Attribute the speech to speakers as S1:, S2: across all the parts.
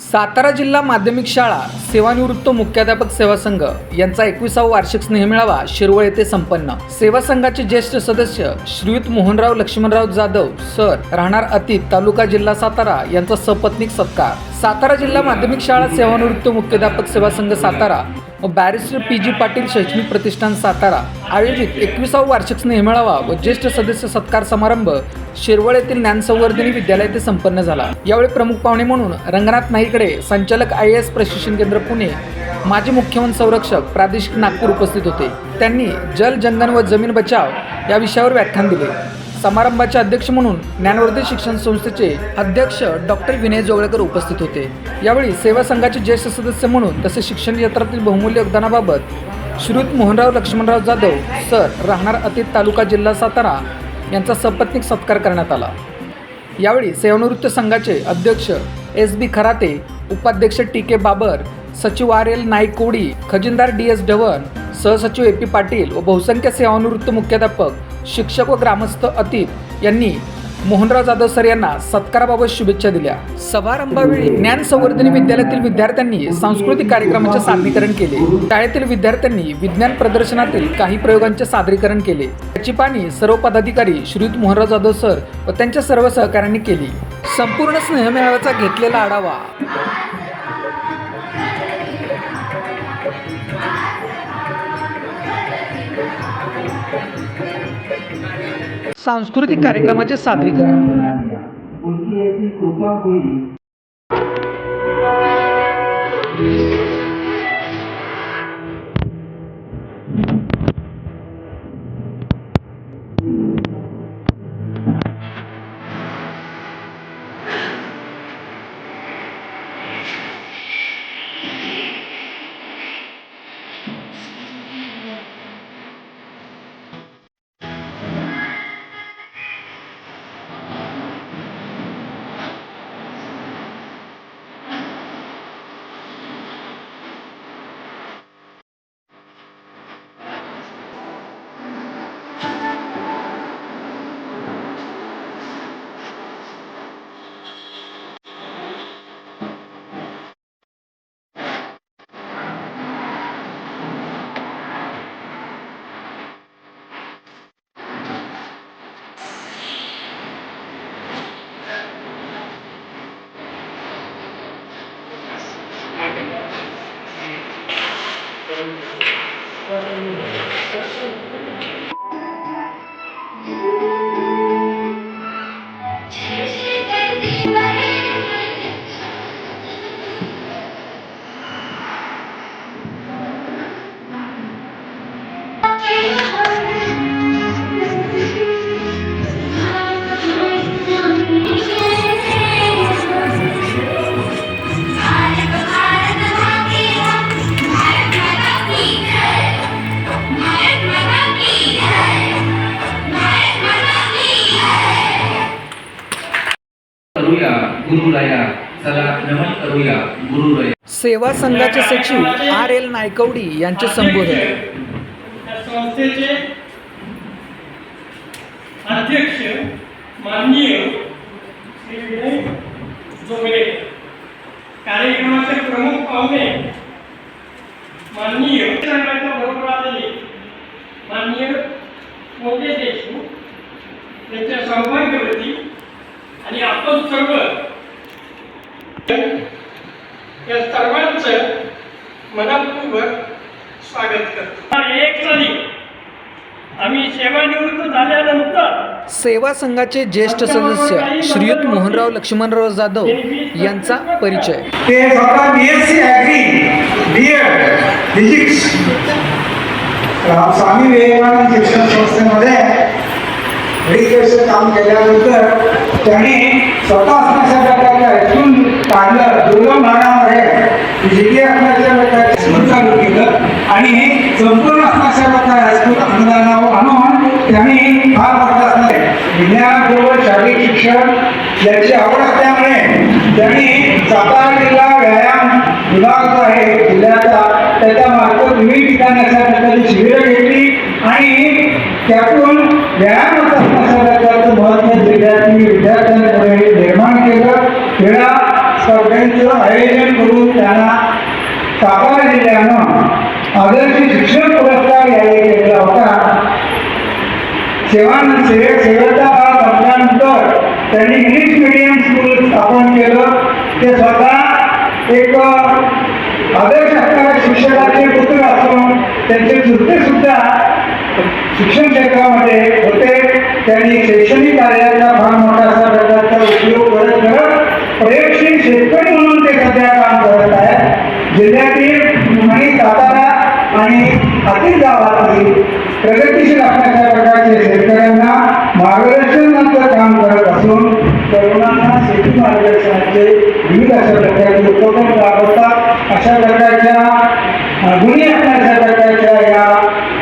S1: सातारा जिल्हा माध्यमिक शाळा सेवानिवृत्त मुख्याध्यापक सेवा संघ यांचा एकविसावा वार्षिक स्नेहमेळावा शिरवळ येथे संपन्न. सेवा संघाचे ज्येष्ठ सदस्य श्रीयुत मोहनराव लक्ष्मणराव जाधव सर राहणार अतीत तालुका जिल्हा सातारा यांचा सपत्नीक सत्कार. सातारा जिल्हा माध्यमिक शाळा सेवानिवृत्त मुख्याध्यापक सेवा संघ सातारा व बॅरिस्टर पी जी पाटील शैक्षणिक प्रतिष्ठान सातारा आयोजित एकविसावा वार्षिक स्नेहमेळावा व ज्येष्ठ सदस्य सत्कार समारंभ शिरवळ येथील ज्ञानसंवर्धनी विद्यालय येथे संपन्न झाला. यावेळी प्रमुख पाहुणे म्हणून रंगनाथ नाईकडे संचालक आय एस प्रशिक्षण केंद्र पुणे माजी मुख्यमंत्री संरक्षक प्रादेशिक नागपूर उपस्थित होते. त्यांनी जल जंगल व जमीन बचाव या विषयावर व्याख्यान दिले. समारंभाचे अध्यक्ष म्हणून ज्ञानवर्धन शिक्षण संस्थेचे अध्यक्ष डॉक्टर विनय जोगळेकर उपस्थित होते. यावेळी सेवा संघाचे ज्येष्ठ सदस्य म्हणून तसेच शिक्षण क्षेत्रातील बहुमूल्य योगदानाबाबत श्रीयुत मोहनराव लक्ष्मणराव जाधव सर राहणार अतीत तालुका जिल्हा सातारा यांचा सपत्नीक सत्कार करण्यात आला. यावेळी सेवानिवृत्त संघाचे अध्यक्ष एस बी खराते उपाध्यक्ष टी के बाबर सचिव आर एल नाईक कोडी खजिनदार डी एस ढवण सहसचिव ए पी पाटील व बहुसंख्य सेवानिवृत्त मुख्याध्यापक शिक्षक व ग्रामस्थ अतीत यांनी मोहनराव जाधव सर यांना सत्काराबाबत शुभेच्छा दिल्या. समारंभावेळी ज्ञान संवर्धनी विद्यालयातील विद्यार्थ्यांनी सांस्कृतिक कार्यक्रमाचे सादरीकरण केले. शाळेतील विद्यार्थ्यांनी विज्ञान प्रदर्शनातील काही प्रयोगांचे सादरीकरण केले. त्याची पाणी सर्व पदाधिकारी श्रीयुत मोहनराव जाधव सर व त्यांच्या सर्व सहकाऱ्यांनी केली. संपूर्ण स्नेहमेळाव्याचा घेतलेला आढावा. सांस्कृतिक कार्यक्रमाचे सादरीकरण.
S2: करूया गुरुराया चला नमन करूया गुरुराया
S1: सेवा संघाचे सचिव आर एल नायकवडी यांचे संबोधन.
S3: संस्थेचे अध्यक्ष माननीय श्री विनय जोगरे. कार्यक्रमाचे प्रमुख पाहुणे माननीय सांगायच्या बरोबर आलेले माननीय मोठे देशमुख त्यांच्या सौभाग्यवती आणि आपण सर्व या सर्वांचं मनपूर्वक स्वागत करतो. एक साली आम्ही सेवानिवृत्त झाल्यानंतर
S1: सेवा संघाचे ज्येष्ठ सदस्य श्रीयुत मोहनराव लक्ष्मणराव जाधव यांचा परिचय.
S4: ते स्वतः B S C agri B Ed physics Swami Vivekananda शिक्षण संस्थेमध्ये मेडिकेशन काम केल्यानंतर त्यांनी स्वतः असण्याच्या प्रकारचं ऐकून काढलं. दुर्गम भागामध्ये जिथे असण्याच्या प्रकारचे स्कूल चालू केलं. आणि संपूर्ण असण्याच्या प्रकार हायस्कूल अनुदानावर आणून त्यांनी फार मोठा असणार विज्ञान शारीरिक शिक्षण याची आवड असल्यामुळे त्यांनी सातारा जिल्हा व्यायाम विभाग जो आहे जिल्ह्याचा त्याच्या मार्फत विविध ठिकाणी अशा प्रकारची शिबिरं घेतली आणि त्यातून व्यायाम शिक्षण पुरस्कार यावेळी केलेला होता सेवान सेवे सेवेचा काळ संपल्यानंतर त्यांनी इंग्लिश मिडियम स्कूल स्थापन केलं ते स्वतः एक आदर्श शिक्षकाचे पुत्र असून त्यांचे सुद्धा शिक्षण क्षेत्रामध्ये होते त्यांनी शैक्षणिक कार्याचा फार मोठा असा प्रकारचा उपयोग करत करत प्रयोगशील शेतकरी म्हणून ते सध्या काम करत आहेत जिल्ह्यातील आतील गावातील प्रगतीशील असण्याच्या प्रकारचे शेतकऱ्यांना मार्गदर्शनाचं काम करत असून तरुणांना शेती मार्गदर्शनाचे विविध अशा प्रकारचे उपक्रम राबवतात. अशा प्रकारच्या गुन्हे गुणी असण्याच्या प्रकारच्या या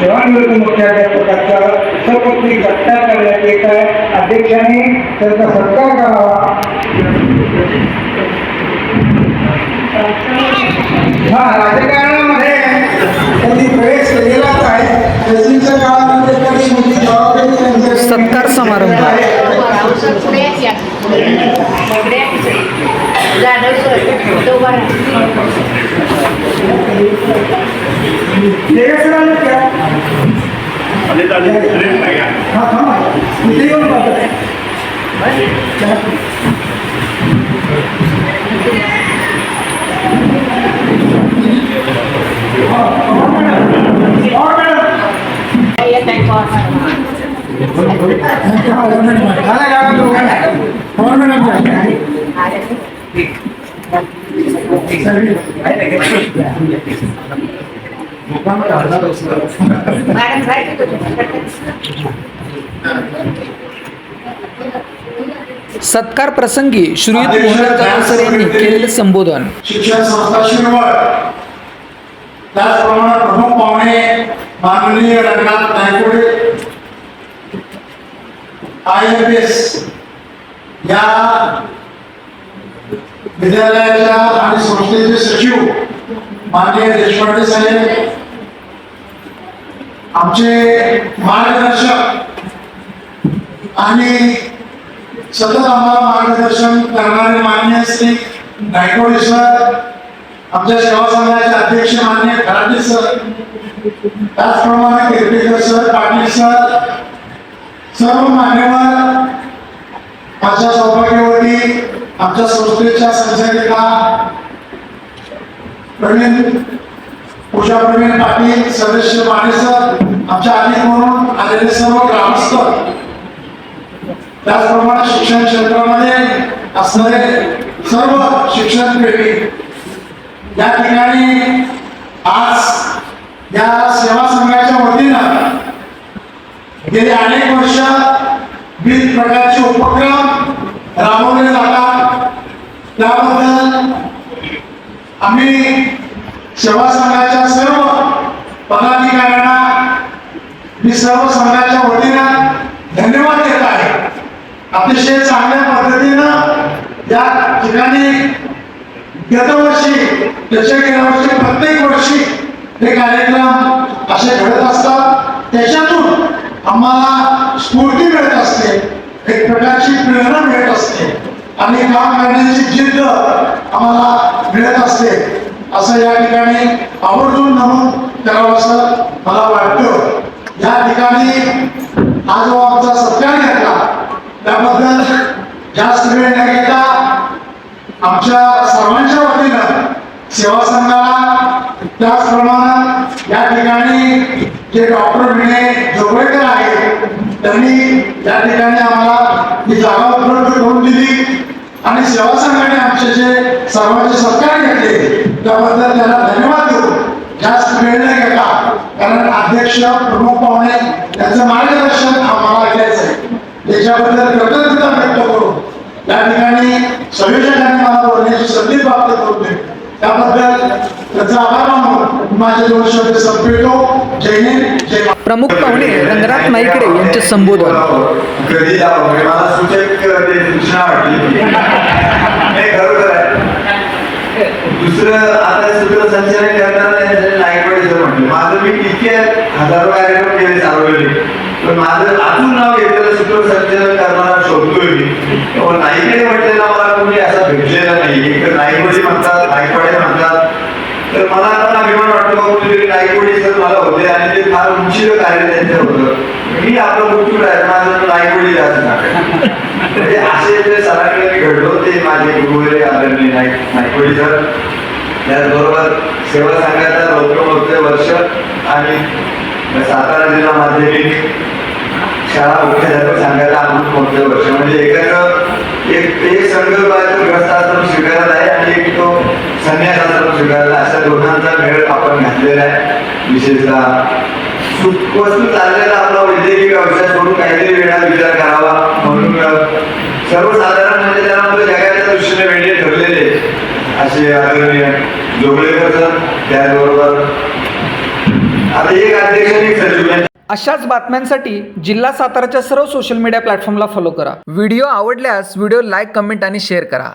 S4: सेवानिवृत्त मुख्याध्यापकाचा सपत्नी सत्कार करण्यात येत आहे. अध्यक्षांनी त्यांचा सत्कार करावा. हा राजकारणामध्ये
S1: सत्कार समारंभ.
S4: आहे. देवेश्वराला
S1: सत्कार प्रसंगी श्रीयुत मोहनराव जाधव सर यांनी केलेले संबोधन.
S5: शिक्षण संस्था शिरवळ. त्याचप्रमाणे प्रमुख पाहुणे माननीय Ranganath Naikode I F S या विद्यालयाच्या आणि संस्थेचे सचिव माननीय देशपांडे साहेब आमचे मार्गदर्शक आणि सतत आम्हाला मार्गदर्शन करणारे मान्य श्री गायकवाडी सर आमच्या सेवा संघाचे अध्यक्ष मान्य खराटे सर त्याचप्रमाणे किर्तीकर सर पाटील सर सर्व मान्यवर माझ्या सौभाग्यावरती आमच्या संस्थेच्या संचालिका प्रवीण पूजा प्रवीण पाटील सदस्य माने सर आमच्या अनेक म्हणून आलेले सर्व ग्रामस्थ. त्याचप्रमाणे शिक्षण क्षेत्रामध्ये असणारे सर्व शिक्षण पेढी या ठिकाणी आज या सेवा संघाच्या वतीनं गेले अनेक वर्ष विविध प्रकारचे उपक्रम राबवले जातात. त्याबद्दल आम्ही सेवा संघाच्या सर्व पदाधिकाऱ्यांना मी सर्व संघाच्या वतीनं धन्यवाद देत आहे. अतिशय चांगल्या पद्धतीनं या ठिकाणी गतवर्षी त्याच्या गेल्या वर्षी प्रत्येक वर्षी हे कार्यक्रम असे घडत असतात त्याच्यातून आम्हाला स्फूर्ती मिळत असते एक प्रकारची प्रेरणा मिळत असते. आणि काम करण्याची जिद्द आम्हाला मिळत असते. असं या ठिकाणी आवर्जून नमूद करावं असं मला वाटतं. या ठिकाणी हा जो आमचा सत्कार घेतला त्याबद्दल जास्त वेळ न घेता आमच्या सर्वांच्या वतीनं सेवा संघाला त्याचप्रमाणे या ठिकाणी जे डॉक्टर विनय जोगळेकर आहेत त्यांनी या ठिकाणी आम्हाला ही जागा उपलब्ध करून दिली आणि सेवा संघाने आमचे जे सर्वांचे सत्कार घेतले त्याबद्दल त्याला धन्यवाद देऊ जास्त वेळ घेता कारण अध्यक्ष प्रमुख पाहुणे त्यांचं मार्गदर्शन आम्हाला घ्यायचं आहे. त्याच्याबद्दल कृतज्ञता व्यक्त करू या ठिकाणी संयोजकांनी मला बोलण्याची संधी प्राप्त करून दिली. त्याबद्दल त्याचा आभार माझे दोन शब्द संपवितो. जय हिंद जय महाराष्ट्र.
S1: प्रमुख पाहुणे रंगनाथ नाईकडे यांचे संबोधन.
S6: कधी जावं म्हणजे मला सूचक ते सूचना वाटली नाही खरोखर आहे. दुसरं आता सूत्रसंचालन करताना म्हटलं माझं मी इतके हजारो कार्यक्रम केले सार्वजनिक पण माझं अजून नाव घेतलेलं सूत्रसंचालन करणारा शोधतोय मी. पण नाईकडे म्हटलेला मला कोणी असा भेटलेला नाही एक तर नाईकवाडी म्हणतात नाईकवडी सर मला होते आणि ते फार कार्य त्यांचं होतं. मी आपलं मृत्यू आहे माझं नाही जास्त नाटक म्हणजे असे जे सरांकडे मी घडलो ते माझे गुरु गुरुवरे आदरणीय नाही नाईकवडी सर त्याचबरोबर सेवा संघाचा रौद्रमोत्सव वर्ष आणि सातारा जिल्हा माध्यमिक शाळा मुख्याध्यापक संघाचा अमृत महोत्सव वर्ष. म्हणजे एकत्र एक एक संकल्प आहे तो ग्रस्ताश्रम स्वीकारत आहे आणि एक तो संन्यास आश्रम स्वीकारला अशा दोघांचा मेळ आपण घातलेला आहे. विशेषतः सुख वस्तू चाललेला आपला वैद्यकीय व्यवसाय सोडून काहीतरी वेळा विचार करावा म्हणून सर्वसाधारण म्हणजे त्याला जगाच्या दृष्टीने वेगळे ठरलेले असे आदरणीय जोगळेकर सर त्याचबरोबर. आता एक अध्यक्ष सचिव
S1: अशाच बातम्यांसाठी जिल्हा साताराच्या सर्व सोशल मीडिया प्लॅटफॉर्मला फॉलो करा. व्हिडिओ आवडल्यास व्हिडिओ लाईक कमेंट आणि शेअर करा.